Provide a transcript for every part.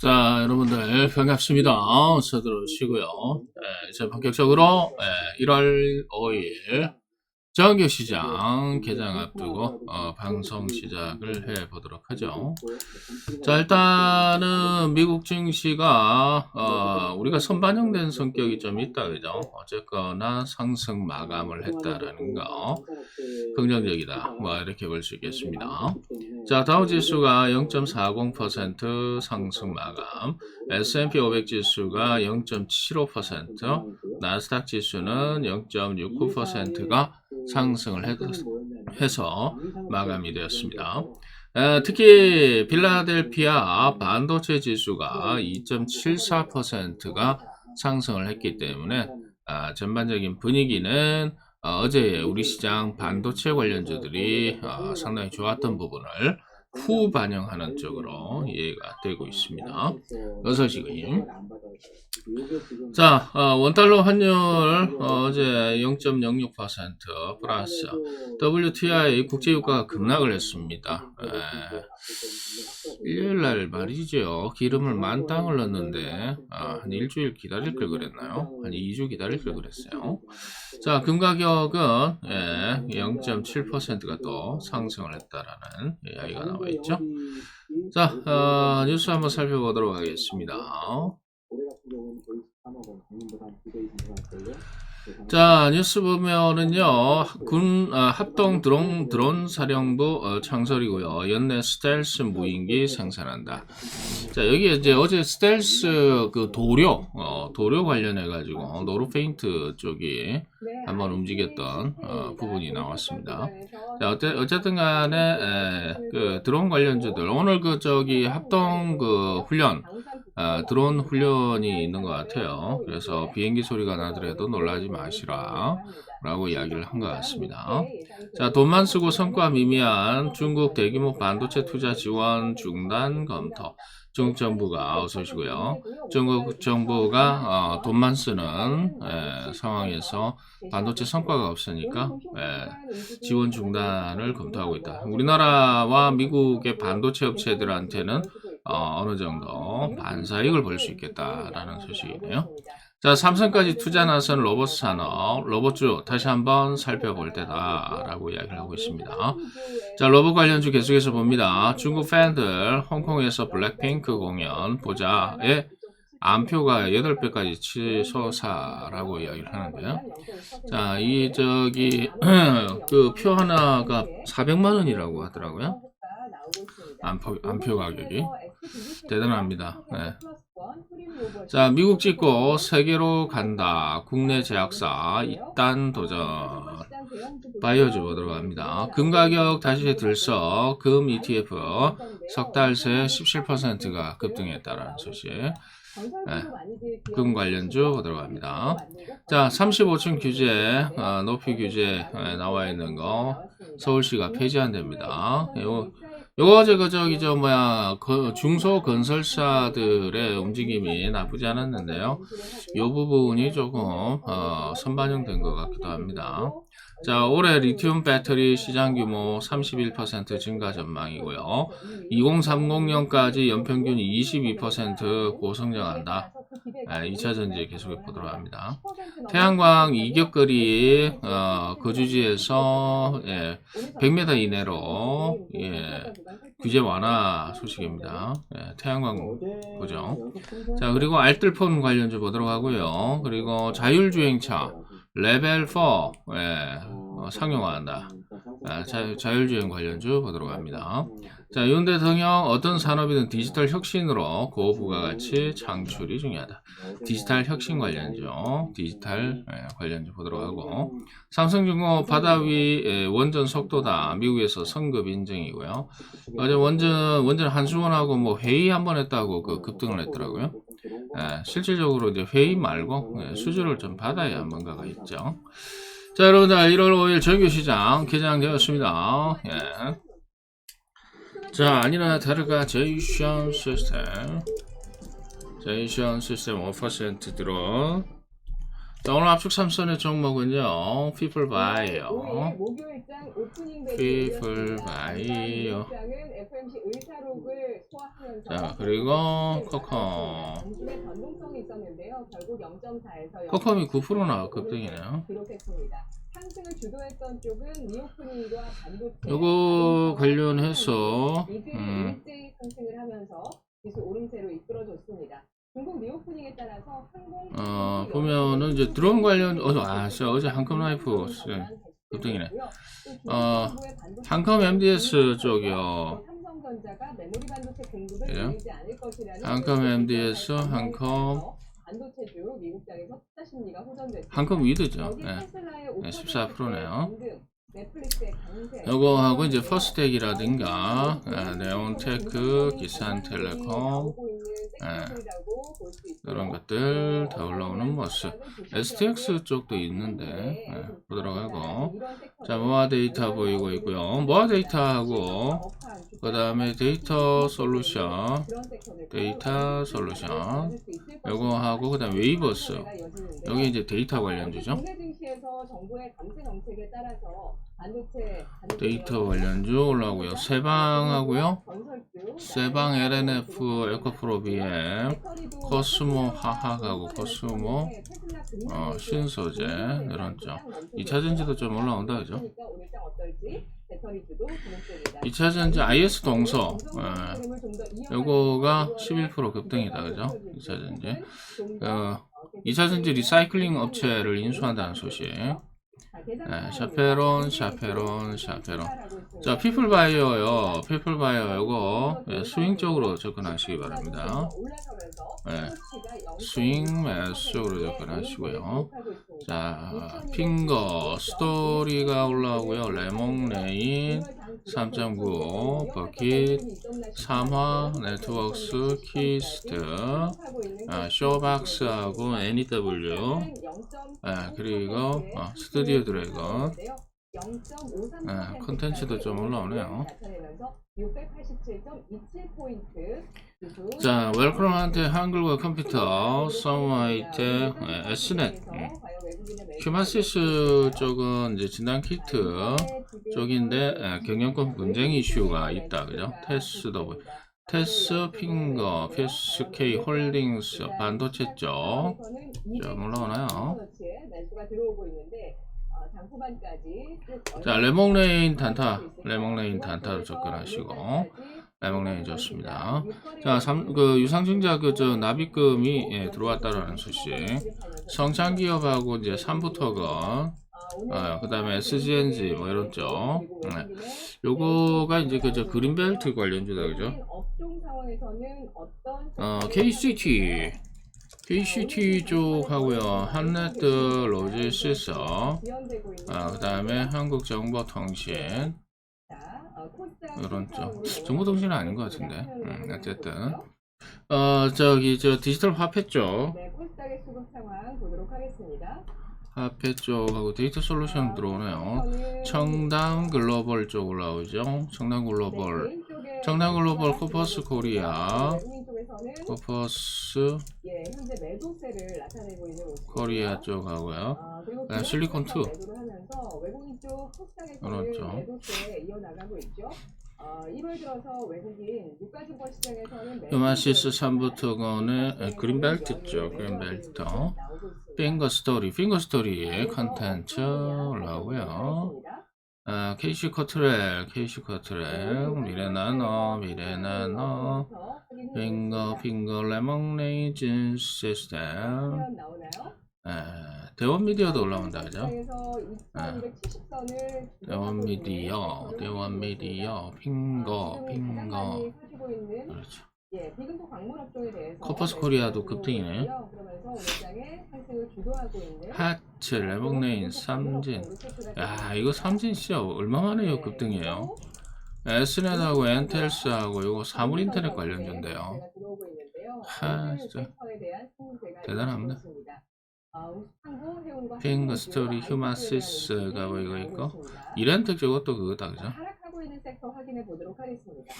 자, 여러분들 반갑습니다. 어서 들어오시고요. 예, 이제 본격적으로 예, 1월 5일 정규시장 개장 앞두고 어, 방송 시작을 해 보도록 하죠. 자, 일단은 미국 증시가 어, 우리가 선반영된 성격이 좀 있다, 그죠? 어쨌거나 상승 마감을 했다라는 거 긍정적이다. 뭐 이렇게 볼 수 있겠습니다. 자, 다우 지수가 0.40% 상승 마감, S&P 500 지수가 0.75%, 나스닥 지수는 0.69%가 상승을 해- 해서 마감이 되었습니다. 에, 특히 빌라델피아 반도체 지수가 2.74%가 상승을 했기 때문에 아, 전반적인 분위기는 어, 제 우리 시장 반도체 관련주들이 어, 상당히 좋았던 부분을 후 반영하는 쪽으로 이해가 되고 있습니다. 어서 오시고요. 자, 어, 원달러 환율 어, 어제 0.06% 플러스 WTI 국제유가가 급락을 했습니다. 에, 일요일날 말이죠. 기름을 만 땅을 넣었는데 아, 한 일주일 기다릴 걸 그랬나요? 한 2주 기다릴 걸 그랬어요. 자, 금 가격은 예, 0.7%가 또 상승을 했다라는 이야기가 나와 있죠. 자, 어, 뉴스 한번 살펴보도록 하겠습니다. 자, 뉴스 보면은요, 군, 아, 합동 드론, 드론 사령부 어, 창설이고요. 연내 스텔스 무인기 생산한다. 자, 여기 이제 어제 스텔스 그 도료, 어, 도료 관련해 가지고, 노르페인트 쪽이 한번 움직였던 어, 부분이 나왔습니다. 자, 어째, 어쨌든 간에, 에, 그 드론 관련주들, 오늘 그 저기 합동 그 훈련, 아, 드론 훈련이 있는 것 같아요. 그래서 비행기 소리가 나더라도 놀라지 마시 라. 라고 이야기를 한 것 같습니다. 자, 돈만 쓰고 성과 미미한 중국 대규모 반도체 투자 지원 중단 검토. 중국 정부가 어서 오시고요. 중국 정부가 어, 돈만 쓰는 에, 상황에서 반도체 성과가 없으니까 에, 지원 중단을 검토하고 있다. 우리나라와 미국의 반도체 업체들한테는 어, 어느 정도 반사익을 볼 수 있겠다라는 소식이네요. 자, 삼성까지 투자 나선 로봇 산업, 로봇주 다시 한번 살펴볼 때다라고 이야기를 하고 있습니다. 자, 로봇 관련주 계속해서 봅니다. 중국 팬들 홍콩에서 블랙핑크 공연 보자에 안표가 8배까지 취소사라고 이야기를 하는데요. 자, 이 저기 그 표 하나가 400만 원이라고 하더라고요. 안표, 안표 가격이 대단합니다. 네. 자, 미국 찍고 세계로 간다. 국내 제약사 이단 도전. 바이오주 보도록 합니다. 금 가격 다시 들썩. 금 ETF 석 달 새 17%가 급등했다라는 소식. 네. 금 관련주 보도록 합니다. 자, 35층 규제, 어, 높이 규제 에, 나와 있는 거 서울시가 폐지한답니다. 요, 요거 저거 저기 저 뭐야 그 중소 건설사들의 움직임이 나쁘지 않았는데요. 요 부분이 조금 어, 선반영된 것 같기도 합니다. 자, 올해 리튬 배터리 시장 규모 31% 증가 전망이고요. 2030년까지 연평균 22% 고성장한다. 네, 2차 전지 계속해 보도록 합니다. 태양광 이격거리 어, 거주지에서 예, 100m 이내로 예, 규제 완화 소식입니다. 예, 태양광 보죠. 자 그리고 알뜰폰 관련주 보도록 하고요. 그리고 자율주행차 레벨 4 예, 어, 상용화한다. 아, 자, 자율주행 관련주 보도록 합니다. 자, 윤 대통령 어떤 산업이든 디지털 혁신으로 고부가가치 창출이 중요하다. 디지털 혁신 관련주, 디지털 예, 관련주 보도록 하고 삼성중공 바다 위 예, 원전 속도다. 미국에서 성급 인증이고요. 어제 원전 원전 한수원하고 뭐 회의 한 번 했다고 그 급등을 했더라고요. 예, 실질적으로 이제 회의 말고 예, 수주를 좀 받아야 뭔가가 있죠. 자, 여러분들 1월 5일 정규시장 개장되었습니다. 예. 자, 아니나 다를까 제이션 시스템 제이션 시스템 5% 들어 자, 오늘 압축 삼선의 종목은요. 장은 FMC 의사록을 소화하면서 자, 그리고. 결국 0.4에서 코컴이 9%나 급등이네요. 상승을 주도했던 쪽은 리오프닝과 반도체. 요거 관련해서, 이들 음, 일제히 상승을 하면서 지수 오름세로 이끌어줬습니다. 중국 리오프닝에 따라서 항공 어, 보면은 이제 드론 관련, 어제, 아, 진짜 어제 한컴 라이프, 예, 급등이네. 어, 한컴 MDS 쪽이요. 삼성전자가 메모리 반도체 공급을 그래요? 늘리지 않을 것이라는 한컴 MDS, 한컴, 반도체주 미국장에서 투자 심리가 호전됐습니다. 한컴 위드죠. 여기 예. 테슬라의 네, 5% 14%네요. 강등, 넷플릭스의 강세, 요거하고 이제 퍼스텍이라든가, 아, 네온테크, 기산텔레콤, 예, 이런 것들 다 올라오는 모습. STX 쪽도 있는데, 예, 보도록 하고. 자, 모아 데이터 보이고 있고요. 모아 데이터하고, 그 다음에 데이터 솔루션, 데이터 솔루션, 요거 하고, 그 다음 웨이버스. 여기 이제 데이터 관련주죠. 정부의 감세 정책에 따라서 반도체, 반도체 데이터 관련주 올라오고요. 세방하고요. 세방 LNF, 에코프로 BM, 배터리도 코스모 하하하고 코스모, 어, 신소재, 이런 쪽. 공급 2차 전지도 좀 올라온다, 그죠? 그러니까 오늘 장 어떨지 배터리주도 주목됩니다. 2차 전지 IS 동서, 예. 예, 요거가 11% 급등이다, 그죠? 2차 전지. 어, 2차 전지 리사이클링 업체를 인수한다는 소식. 네, 샤페론, 샤페론, 샤페론. 자, 피플바이어요. 피플바이어 요거 예, 스윙 쪽으로 접근하시기 바랍니다. 예, 스윙 매수 쪽으로 접근하시고요. 자, 핑거 스토리가 올라오고요. 레몽레인 3.95 버킷 삼화 네트워크스 키스트 아, 쇼박스하고 NEW 예, 그리고 어, 스튜디오 드래곤 예, 컨텐츠도 좀 올라오네요. 자, 웰컴한테 한글과 컴퓨터 서머이트 예, S넷 음. 휴마시스 쪽은 이제 진단 키트 쪽인데 예, 경영권 분쟁 이슈가 있다 그죠? 테스도 보- 테스 핑거 PSK 홀딩스 반도체 쪽좀 올라오나요? 자, 레몽레인 단타, 레몽레인 단타로 접근하시고, 레몽레인 좋습니다. 자, 삼, 그 유상증자 그저 납입금이 예, 들어왔다라는 소식. 성장 기업하고 이제 삼부터건, 아, 그다음에 SGNG 뭐 이런 쪽. 네. 요거가 이제 그저 그린벨트 관련주다 그죠? 어, KCT. KCT 쪽하고요. 한네트 로지시스. 아, 그 다음에 한국정보통신. 이런 쪽. 정보통신은 아닌 것 같은데. 음, 어쨌든. 어, 저기 저 디지털 화폐 쪽. 화폐 쪽하고 데이터 솔루션 들어오네요. 청담 글로벌 쪽 올라오죠. 청담 글로벌. 청담 글로벌 코퍼스 코리아. 코퍼스 예, 현재 매도세를 나타내고 있는 모습. 코리아 쪽 하고요. 아, 그리고 그다음 실리콘 투. 매도를 하면서 외국인 쪽 코스닥에서는 그렇죠. 매도세 이어나가고 있죠. 어, 1월 들어서 외국인 유가증권 시장에서는 유마시스 3부터건의 그린벨트 쪽, 그린벨트. 핑거 스토리, 핑거 스토리의 컨텐츠 올라오고요. 아, KC 커트렐, KC 커트렐, 미래나노, 미래나노, 핑거, 핑거, 레몬 레이즈 시스템, 나오나요? 아, 대원 미디어도 올라온다, 그죠? 2270선을 대원 미디어, 대원 미디어, 핑거, 핑거. 그렇죠. 예, 비금속 광물 업종에 대해서 코퍼스 코리아도 급등이네. 그러면서 오늘 장에 상승을 주도하고 있는 하츠, 레몬레인, 삼진. 야, 이거 삼진 진짜 얼마만에 급등이에요? 에스넷하고 엔텔스하고 이거 사물 인터넷 관련주인데요. 하, 진짜 대단합니다. 핑거 스토리 휴마시스가 보이고 있고 이렌텍 저것도 그거다 그죠? 하락하고 있는 섹터 확인해 보도록 하겠습니다.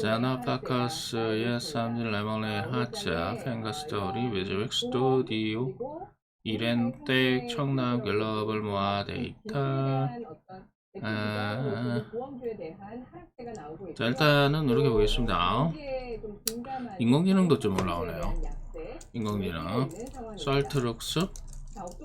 자나파카스의 삼진 레몬의 하차 펜가스토리 외제백 스튜디오 이렌텍 청남 글로벌 모아 데이터. 아, 있고요. 자 일단은 누르게 보겠습니다. 인공지능도 좀 올라오네요. 인공지능. 있는 상황입니다. 썰트룩스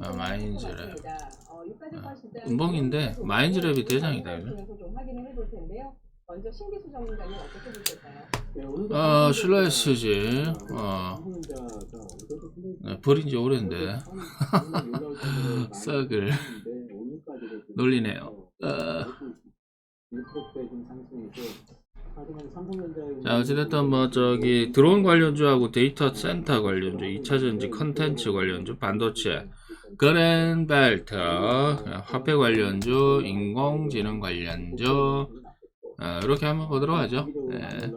아, 마인즈랩. 어, 시장 음봉인데 마인즈랩이 대장이다, 어떻게 보실까요? 어어 네, 버린 지 오랜데 썩을 놀리네요 어, 자 어찌됐든 뭐 저기 드론 관련주하고 데이터 센터 관련주 2차전지 컨텐츠 관련주 반도체 그랜벨트 화폐 관련주, 인공지능 관련주 아, 이렇게 한번 보도록 하죠. 네.